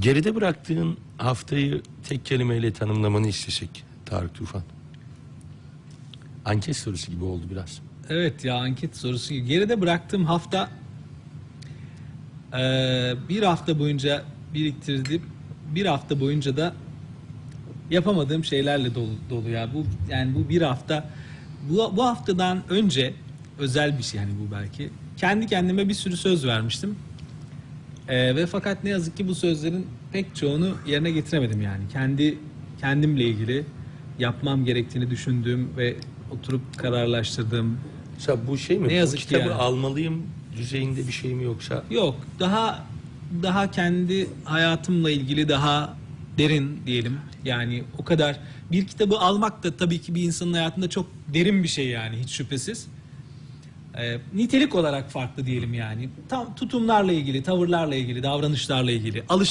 Geride bıraktığın haftayı tek kelimeyle tanımlamanı istesek Tarık Tufan. Anket sorusu gibi oldu biraz. Evet ya anket sorusu. Geride bıraktığım hafta bir hafta boyunca biriktirdim. Bir hafta boyunca da yapamadığım şeylerle dolu, dolu ya. Bu yani bu bir hafta bu, bu haftadan önce özel bir şey yani bu belki. Kendi kendime bir sürü söz vermiştim. Eee, ve fakat ne yazık ki bu sözlerin pek çoğunu yerine getiremedim yani. Kendi kendimle ilgili yapmam gerektiğini düşündüğüm ve oturup kararlaştırdığım Mesela bu şey mi? Ne yazık bu ki kitabı yani. almalıyım düzeyinde bir şey mi yoksa? Yok, daha daha kendi hayatımla ilgili daha derin diyelim. Yani o kadar bir kitabı almak da tabii ki bir insanın hayatında çok derin bir şey yani hiç şüphesiz. Ee, nitelik olarak farklı diyelim yani. Tam tutumlarla ilgili, tavırlarla ilgili, davranışlarla ilgili, alış